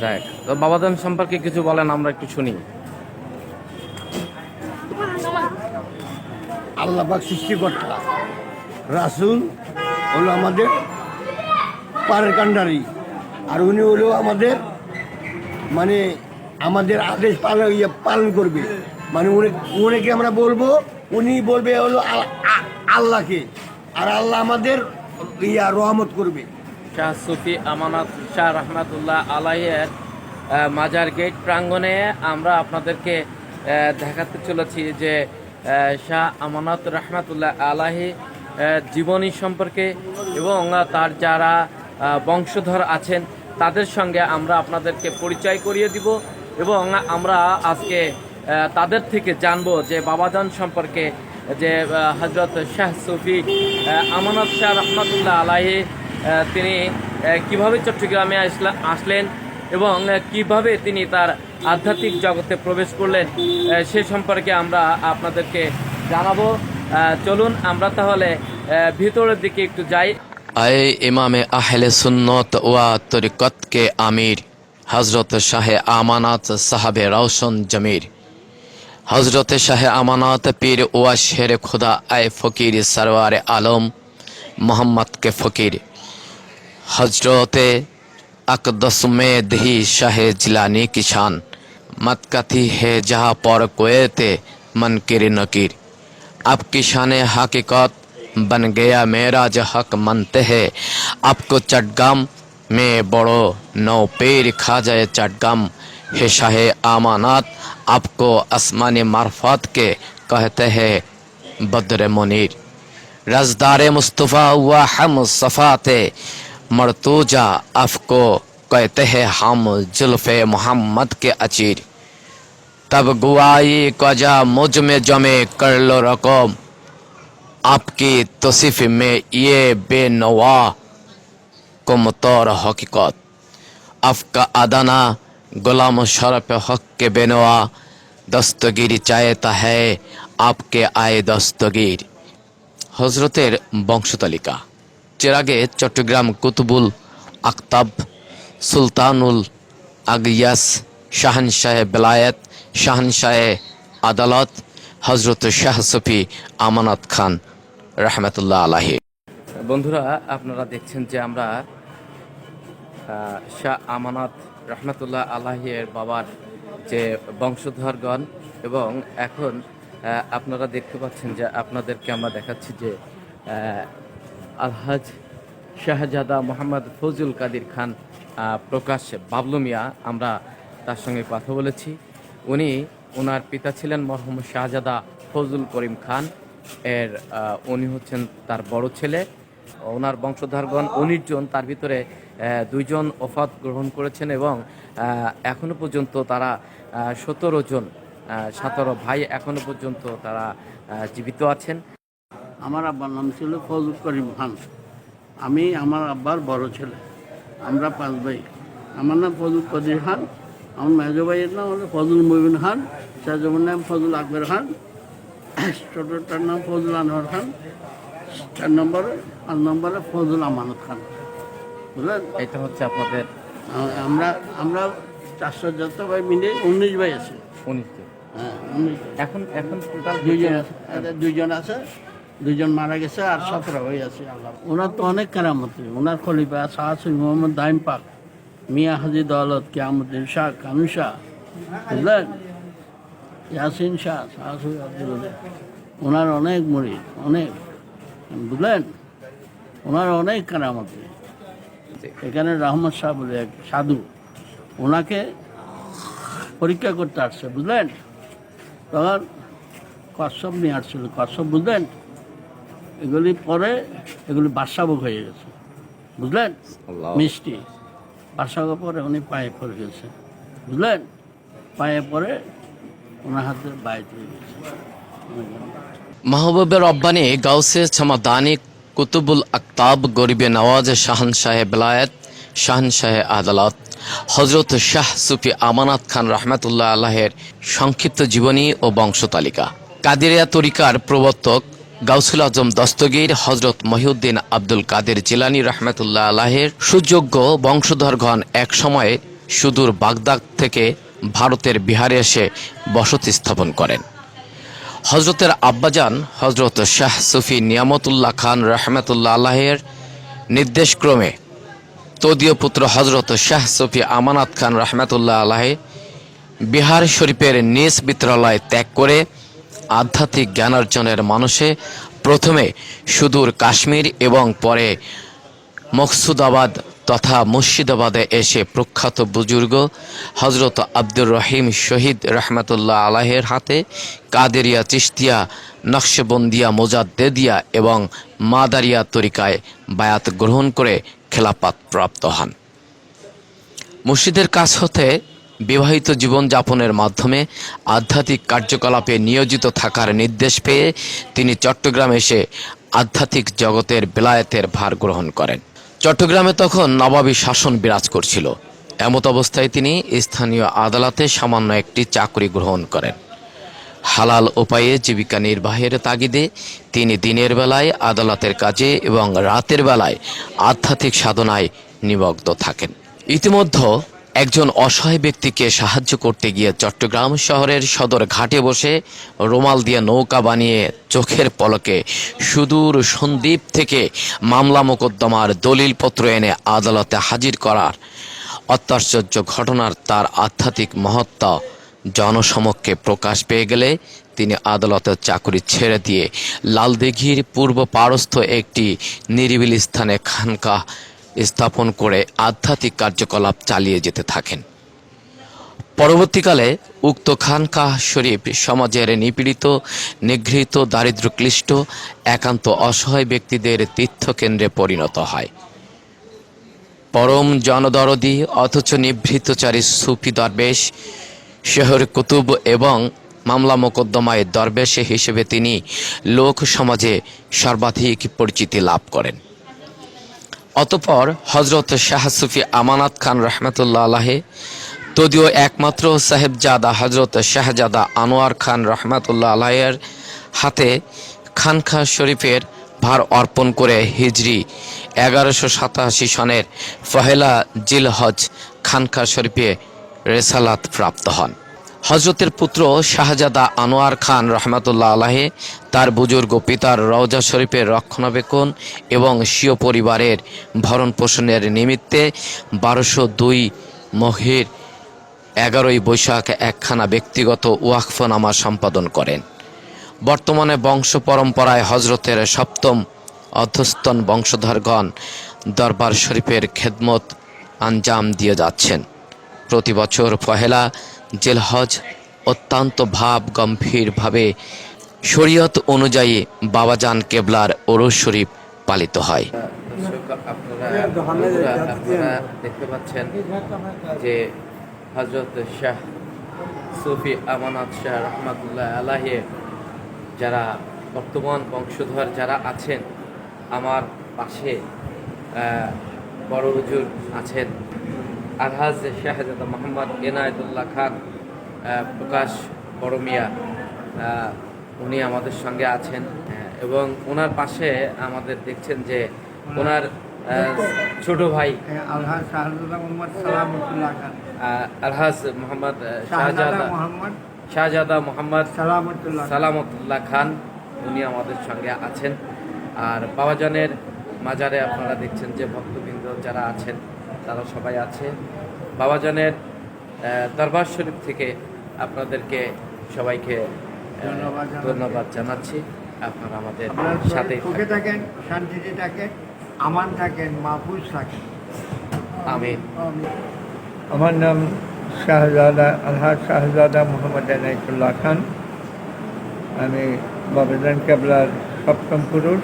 যাক, তো বাবাদান সম্পর্কে কিছু বলেন, আমরা একটু শুনি। আল্লাহ পাক সৃষ্টিকর্তা, রাসুল হলো আমাদের পারের কান্ডারি আর উনি হলো আমাদের মানে আমাদের আদেশ পালন ইয়ে পালন করবে। মানে উনি, উনিকে আমরা বলব, উনি বলবে হলো আল্লাহকে, আর আল্লাহ আমাদের ইয়া রহমত করবে। শাহ সুফি আমানত শাহ রহমাতুল্লাহ আলাইয়ের মাজার গেট প্রাঙ্গণে আমরা আপনাদেরকে দেখাতে চলেছি যে শাহ আমানত রহমাতুল্লাহ আলাহি জীবনী সম্পর্কে এবং তার যারা বংশধর আছেন, তাদের সঙ্গে আমরা আপনাদেরকে পরিচয় করিয়ে দিব এবং আমরা আজকে তাদের থেকে জানব যে বাবাজান সম্পর্কে যে হজরত শাহ সুফি আমানত শাহ রহমাতুল্লাহ আলাহি তিনি কীভাবে চট্টগ্রামে আসলা- আসলেন এবং কীভাবে তিনি তার আধ্যাত্মিক জগতে প্রবেশ করলেন সে সম্পর্কে আমরা আপনাদেরকে জানাব। চলুন, আমরা তাহলে ভিতরের দিকে একটু যাই। আয়ে ইমামে আহলে সুন্নত ওয়া তরিকত কে আমির হজরত শাহে আমানাত সাহাবে রওশন জমির। হজরত শাহে আমানাত পীর ওয়া শের খুদা আয় ফকির সরওয়ার আলম حضرت اقدس میں دہی شاہ جلانی کی شان۔ مت کتھی ہے جہاں پر من کر نکیر۔ اب کی شان حقیقت بن گیا میرا جو حق منتے ہے۔ اب کو چٹگم میں بڑو نو پیر کھا جائے چٹگم ہے شاہ امانات آپ کو آسمانی معرفات کے کہتے ہیں بدر منیر۔ رزدار مصطفیٰ ہوا ہم صفات मरतूजा आपको कहते हैं हम जुल्फ़ मोहम्मद के अचीर तब गुआई कजा मुझ में जमे कर लो रकम आपकी तोसीफ में ये बेनवा को मतौर हकीकत आपका अदाना गुलाम शरफ हक के बेनवा दस्तगीर चाहता है आपके आए दस्तगीर হজরতের বংশতালিকা চেরাগে চট্টগ্রাম কুতুবুল আক্তাব সুলতানুল আগিয়াস, শাহানশাহ বেলায়েত, শাহানশাহ আদালত হজরত শাহ সফি আমানত খান, রহমতুল্লাহ আলাহি বন্ধুরা, আপনারা দেখছেন যে আমরা শাহ আমানত, রহমতুল্লাহ আলাহের বাবার যে বংশধরগণ এবং এখন আপনারা দেখতে পাচ্ছেন যে আপনাদেরকে আমরা দেখাচ্ছি যে আলহাজ শাহজাদা মোহাম্মদ ফজল কাদির খান প্রকাশ বাবলু মিয়া আমরা তার সঙ্গে কথা বলেছি। উনি ওনার পিতা ছিলেন মরহুম শাহজাদা ফজল করিম খান। এর উনি হচ্ছেন তার বড় ছেলে। ওনার বংশধরগণ উনিশ জন তার ভিতরে দুইজন ওফাত গ্রহণ করেছেন এবং আহ, এখনও পর্যন্ত তারা সতেরো জন সতেরো ভাই এখনও পর্যন্ত তারা জীবিত আছেন। আমার আব্বার নাম ছিল ফজল করিম খান। আমি আমার আব্বার বড় ছেলে। আমরা পাঁচ ভাই। আমার নাম ফজল কদির খান। আমার মেজো ভাইয়ের নাম হলো ফজল মবিন খান। সেজমের নাম ফজল আকবর খান। ছোটোটার নাম ফজল আনোয়ার খান। চার নম্বরে পাঁচ নম্বরে ফজল আমানত খান। বুঝলেন? এটা হচ্ছে আপনাদের আমরা আমরা চারশো যত ভাই মিলে উনিশ ভাই আছে। উনিশ হ্যাঁ উনিশ এখন এখন টোটাল দুইজন আছে। দুইজন আছে। দুইজন মারা গেছে আর সতেরো হয়ে আছে আল্লাহ। ওনার তো অনেক কেরামতি। ওনার খলিফা শাহসুল মোহাম্মদ দাইম পাক, মিয়া হাজি দৌলত, কিয়ামুদ্দিন শাহ, কানু শাহ, বুঝলেন? ইয়াসিন শাহ শাহসুল ওনার অনেক মুড়ি, অনেক, বুঝলেন? ওনার অনেক কেরামতি। এখানে রহমত শাহ বলে এক সাধু, ওনাকে পরীক্ষা করতে আসছে, বুঝলেন? তখন কশ্যপ নিয়ে আসছিল কশ্যপ বুঝলেন? এগুলি পরে এগুলি বাসাবক হয়ে গেছে। বুঝলেন। মিষ্টি। বাসাবক পরে উনি পায়ে পড়ে গেছে। বুঝলেন? পায়ে পরে ওনার হাতে বাইরে হয়ে গেছে। মাহবুবের রব্বানি গাউসে সমাদানি কুতুবুল আক্তাব গরিবে নওয়াজ শাহনশাহ বেলায়েত শাহনশাহ আদালত হজরত শাহ সুফি আমানাত খান রহমতুল্লাহ আল্লাহের সংক্ষিপ্ত জীবনী ও বংশতালিকা কাদিরিয়া তরিকার প্রবর্তক গাউসুল আজম দস্তগীর হজরত মহিউদ্দিন আব্দুল কাদের জিলানি রহমতুল্লাহ আলাহের সুযোগ্য বংশধরগণ এক সময়ে সুদূর বাগদাদ থেকে ভারতের বিহারে এসে বসতি স্থাপন করেন। হজরতের আব্বাজান হজরত শাহ সুফি নিয়ামতুল্লাহ খান রহমতুল্লাহ আলাহের নির্দেশক্রমে তদীয় পুত্র হজরত শাহ সুফি আমানাত খান রহমতুল্লাহ আলাহে বিহার শরীফের নিজ বিদ্যালয় ত্যাগ করে আধ্যাত্মিক জ্ঞানার্জনের মানুষে প্রথমে সুদূর কাশ্মীর এবং পরে মকসুদাবাদ তথা মুর্শিদাবাদে এসে প্রখ্যাত বুজুর্গ হজরত আব্দুর রহিম শহীদ রহমতুল্লাহ আলাহের হাতে কাদেরিয়া চিস্তিয়া নকশবন্দিয়া, মোজাদ্দেদিয়া এবং মাদারিয়া তরিকায় বায়াত গ্রহণ করে খেলাপাত প্রাপ্ত হন। মুর্শিদের কাছ হতে বিবাহিত জীবনযাপনের মাধ্যমে আধ্যাত্মিক কার্যকলাপে নিয়োজিত থাকার নির্দেশ পেয়ে তিনি চট্টগ্রামে এসে আধ্যাত্মিক জগতের বেলায়েতের ভার গ্রহণ করেন। চট্টগ্রামে তখন নবাবী শাসন বিরাজ করছিল। এমত অবস্থায় তিনি স্থানীয় আদালতে সামান্য একটি চাকরি গ্রহণ করেন। হালাল উপায়ে জীবিকা নির্বাহের তাগিদে তিনি দিনের বেলায় আদালতের কাজে এবং রাতের বেলায় আধ্যাত্মিক সাধনায় নিমগ্ন থাকেন। ইতিমধ্যে একজন অসহায় ব্যক্তিকে সাহায্য করতে গিয়ে চট্টগ্রাম শহরের সদর ঘাটে বসে রুমাল দিয়ে নৌকা বানিয়ে চোখের পলকে সুদূর সন্দ্বীপ থেকে মামলা মোকদ্দমার দলিলপত্র এনে আদালতে হাজির করার। অত্যাশ্চর্য ঘটনার তার আধ্যাত্মিক মহত্তা জনসমক্ষে প্রকাশ পেয়ে গেলে তিনি আদালতের চাকরি ছেড়ে দিয়ে লালদিঘির পূর্ব পারস্থ একটি নিরিবিলি স্থানে খানকা স্থাপন করে আধ্যাত্মিক কার্যকলাপ চালিয়ে যেতে থাকেন। পরবর্তীকালে উক্ত খানকাহ শরীফ সমাজের নিপীড়িত, নিগৃহীত, দারিদ্র্যক্লিষ্ট, একান্ত অসহায় ব্যক্তিদের তীর্থকেন্দ্রে পরিণত হয়। পরম জনদরদি, অথচ নিভৃতচারী সুফি দরবেশ, শেহর কুতুব এবং মামলা মোকদ্দমায় দরবেশে হিসেবে তিনি লোক সমাজে সর্বাধিক পরিচিতি লাভ করেন। অতপর হজরত শাহ সুফি আমানাত খান রহমতুল্লাহ আলাহে তদীয় একমাত্র সাহেবজাদা হজরত শাহজাদা আনোয়ার খান রহমতুল্লাহ আলাহের হাতে খানখা শরীফের ভার অর্পণ করে হিজরি এগারোশো সাতাশি সনের ফহেলা জিলহজ খানখা শরীফে রেসালাত প্রাপ্ত হন। হজরতের পুত্র শাহজাদা আনোয়ার খান রহমতুল্লাহ আলাহে, তার বুজুর্গ পিতার রওজা শরীফের রক্ষণাবেক্ষণ এবং স্বীয় পরিবারের ভরণ পোষণের নিমিত্তে বারোশো দুই মহির এগারোই বৈশাখ একখানা ব্যক্তিগত ওয়াকফনামা সম্পাদন করেন। বর্তমানে বংশ পরম্পরায় হজরতের সপ্তম অধ্যস্তন বংশধরগণ দরবার শরীফের খেদমত আঞ্জাম দিয়ে যাচ্ছেন। প্রতি বছর পহেলা জেলহজ অত্যন্ত ভাব গম্ভীরভাবে শরীয়ত অনুযায়ী বাবাজান কেবলার ওরস শরীফ পালিত হয়। দেখতে পাচ্ছেন যে হজরত শাহ সুফি আমানত শাহ রহমতুল্লাহ আলাহে যারা বর্তমান বংশধর যারা আছেন, আমার পাশে বড় হুজুর আছেন। আলহাজ শাহজাদা মোহাম্মদ এনায়তুল্লাহ খান প্রকাশ বড় মিয়া উনি আমাদের সঙ্গে আছেন এবং ওনার পাশে আমাদের দেখছেন যে ওনার ছোট ভাই আলহাজ মোহাম্মদ শাহজাদা শাহজাদা মোহাম্মদ শাহজাদা মোহাম্মদ সালামতুল্লাহ সালামতুল্লাহ খান উনি আমাদের সঙ্গে আছেন। আর বাবাজানের মাজারে আপনারা দেখছেন যে ভক্তবৃন্দ যারা আছেন তারা সবাই আছে। বাবাজানের দরবার শরীফ থেকে আপনাদেরকে সবাইকে ধন্যবাদ জানাচ্ছি। আপনারা আমাদের সাথে সুখে থাকেন। শান্তিতে থাকেন আমান থাকেন মাহফুজ থাকেন। আমিন। আমার নাম শাহজাদা আলহাজ শাহজাদা মোহাম্মদ এনায়তুল্লাহ খান। আমি বাবাজান কেবলার সপ্তম পুরুষ।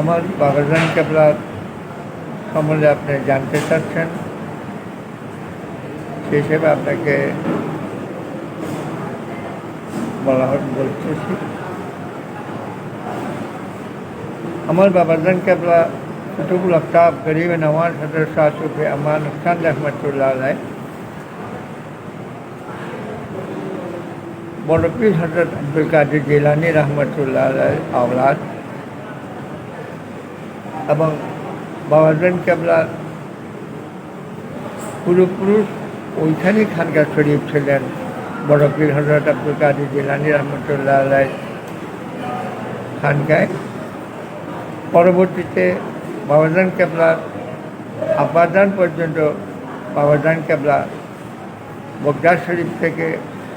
আমার বাবাজান কেবলার সম্বন্ধে আপনি জানতে চাচ্ছেন সেই হিসেবে আপনাকে বলা হয় বলতেছি আমার বাবাজান কেবলা কুতুবুল আফতাব গরিব নওয়াজ হজরত শাহ সুফি আমান খান রহমতুল্লাহ আলাই বড়পীর হজরত আব্দুল কাদের জিলানি রহমতুল্লাহ আলাই আওলাদ এবং বাবাজান কেবলার পূর্বপুরুষ ওইখানেই খানকা শরীফ ছিলেন বড় পীর হজরত আব্দুল কাদের জিলানি রহমতুল্লাহ খানকায়। পরবর্তীতে বাবাজান কেবলার আব্বাজান পর্যন্ত বাবাজান কেবলা বগদার শরীফ থেকে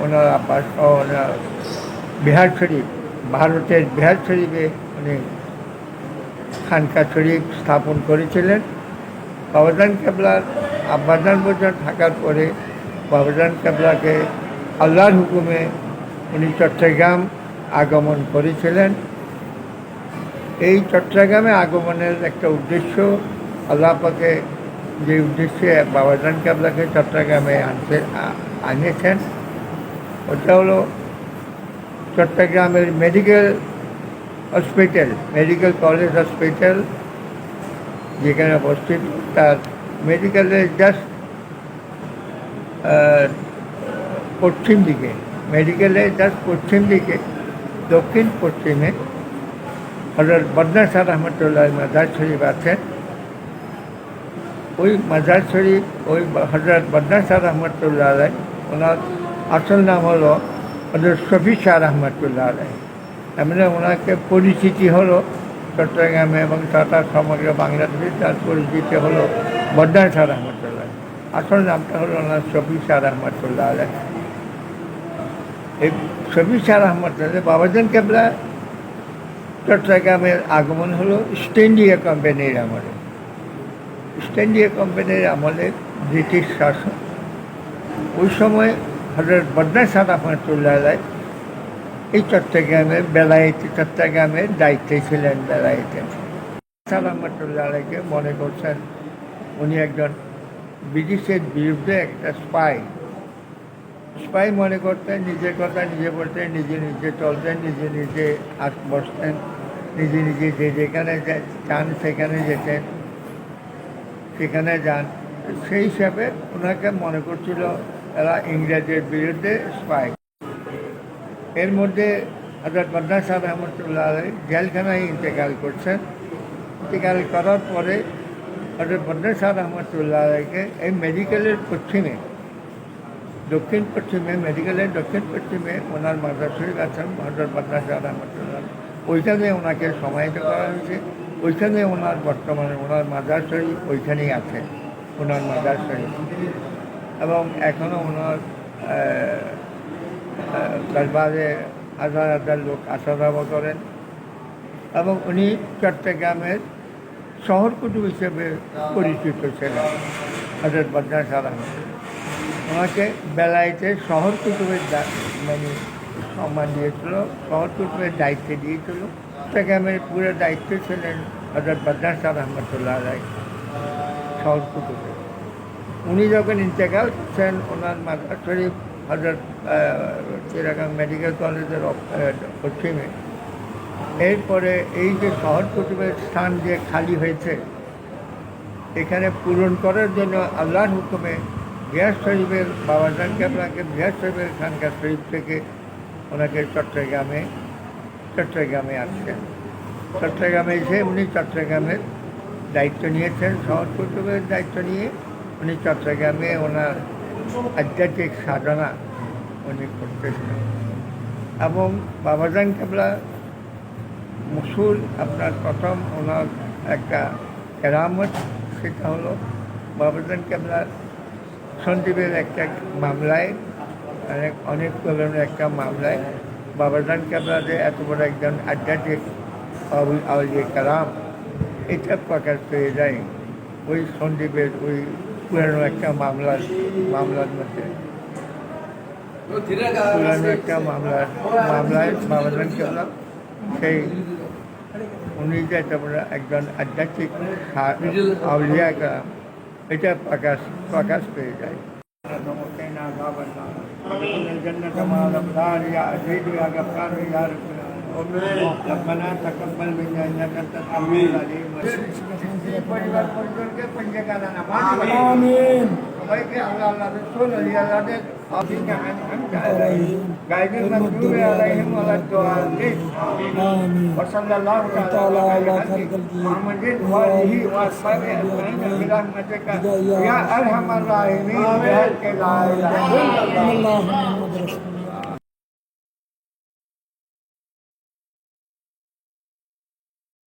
ওনার আব্বাস ওনার বিহার শরীফ, ভারতের বিহার শরীফে উনি খানকা শরীফ স্থাপন করেছিলেন। বাবাজান কেবলার আব্বাজান পর্যন্ত থাকার পরে বাবাজান কেবলাকে আল্লাহর হুকুমে উনি চট্টগ্রাম আগমন করেছিলেন। এই চট্টগ্রামে আগমনের একটা উদ্দেশ্য, আল্লাহ পাকে যে উদ্দেশ্যে বাবাজান কেবলাকে চট্টগ্রামে আনতে আনিয়েছেন, ওটা হলো চট্টগ্রামের medical hospital medical college hospital যেখানে অবস্থিত তার মেডিকেলের জাস্ট পশ্চিম দিকে মেডিকেলের জাস্ট পশ্চিম দিকে, দক্ষিণ পশ্চিমে, হজরত বদনা সার রহমতুল্লাহ মাজার শরীফ আছেন ওই মাজার শরীফ, ওই হজরত বদনা সার রহমতুল্লাহ ওনার আসল নাম হলো হজরত শফি শাহ রহমতুল্লাহ আলাই। এমনি ওনাকে পরিচিতি হলো, চট্টগ্রামে এবং তথা সমগ্র বাংলাদেশে, তার পরিচিতি হলো বদনা শাহ রহমতুল্লাহ আসল নামটা হলো ওনার শফি রহমতুল্লাহ আলাই এই শফি শাহ রহমতুল্লাহ বাবাজান কেবলা চট্টগ্রামের আগমন হলো ইস্ট ইন্ডিয়া কোম্পানির আমলে। ইস্ট ইন্ডিয়া কোম্পানির আমলে ব্রিটিশ শাসন। ওই সময় হজরত বদনা সাদ আলাই এই চট্টগ্রামে বেলায়েতে চট্টগ্রামের দায়িত্বে ছিলেন বেলায়েতে সাদ রহমতুল্লাহ মনে করছেন উনি একজন ব্রিটিশের বিরুদ্ধে একটা স্পাই। স্পাই মনে করতেন, নিজের কথা নিজে বলতেন, নিজে নিজে চলতেন, নিজে নিজে আস বসতেন, নিজে নিজে যে যেখানে যান সেখানে যেতেন, সেখানে যান। সেই হিসাবে ওনাকে মনে করছিল এরা ইংরেজের বিরুদ্ধে স্পাই। এর মধ্যে হজরত বদনা সাহ রহমতুল্লাহ আলাই জেলখানায় ইন্তেকাল করছেন। ইন্তেকাল করার পরে হজরত বদনা সাহ রহমতুল্লাহ আলাইকে এই মেডিকেলের পশ্চিমে, দক্ষিণ পশ্চিমে, মেডিকেলের দক্ষিণ পশ্চিমে ওনার মাদ্রাস আছেন হজরত মাদ্রাস রহমতুল্লাহ ওইখানে ওনাকে সমাহিত করা হয়েছে। ওইখানে ওনার বর্তমানে ওনার মাদার ওইখানেই আছে, ওনার মাদার এবং এখনও ওনার দরবারে হাজার হাজার লোক আসা যাওয়া করেন এবং উনি চট্টগ্রামের শহর কুটুব হিসেবে পরিচিত ছিলেন। হজরত বদনা সালাম ওনাকে বেলায়েতে শহর কুটুবের মানে সম্মান দিয়েছিল শহর কুটুবের দায়িত্বে দিয়েছিল। চট্টগ্রামের পুরো দায়িত্ব ছিলেন হজরত বদনা সাহ রহমতুল্লাহ আলাই শহর কুটুবে উনি যখন ইন্তেকাল করছেন, ওনার মাদার শরীফ হজরত চিরাগাং মেডিকেল কলেজের পশ্চিমে। এরপরে এই যে শহর কুটুবের স্থান যে খালি হয়েছে, এখানে পূরণ করার জন্য আল্লাহর হুকুমে বিহার শরীফের বাবাজান আপনাকে বিহার শরীফের খানকার শরীফ থেকে ওনাকে চট্টগ্রামে চট্টগ্রামে আসছেন। চট্টগ্রামে এসে উনি চট্টগ্রামের দায়িত্ব নিয়েছেন, শহর কুটুবের দায়িত্ব নিয়ে। উনি চট্টগ্রামে ওনার আধ্যাত্মিক সাধনা উনি করতেছেন। এবং বাবাজান কেবলা মুসুল আপনার প্রথম ওনার একটা কেরামত, সেটা হলো বাবাজান কেবলার সন্দীপের একটা মামলায় অনেক অনেক প্রবলেমের একটা মামলায়। বাবাজান কেবলা যে এত বড় একজন আধ্যাত্মিক কালাম এটা প্রকাশ পেয়ে যায় ওই সন্দীপের ওই পুরানো একটা মামলার মামলার মধ্যে পুরানো একটা মামলার মামলায় বাবাজান কেবলা সেই উনি যে এত বড় একজন আধ্যাত্মিক সা- আউলিয়া কালাম এটা প্রকাশ প্রকাশ পেয়ে যায় الجنة مع الأبرار يا عزيز يا غفار يا رب العالمين ربنا تقبل منا انك انت السميع العليم পরিবার পরিজনকে পঞ্জকানা নামাজ আমিন সবাইকে আল্লাহ আল্লাহ রসুল আলী আল্লাহদের গাইবের মজদুর আলাইহিম ওয়ালা দুআলিন وصلى الله تعالى على محمد وآله وأصحابه أجمعين برحمتك يا أرحم الراحمين بحق لا إله إلا الله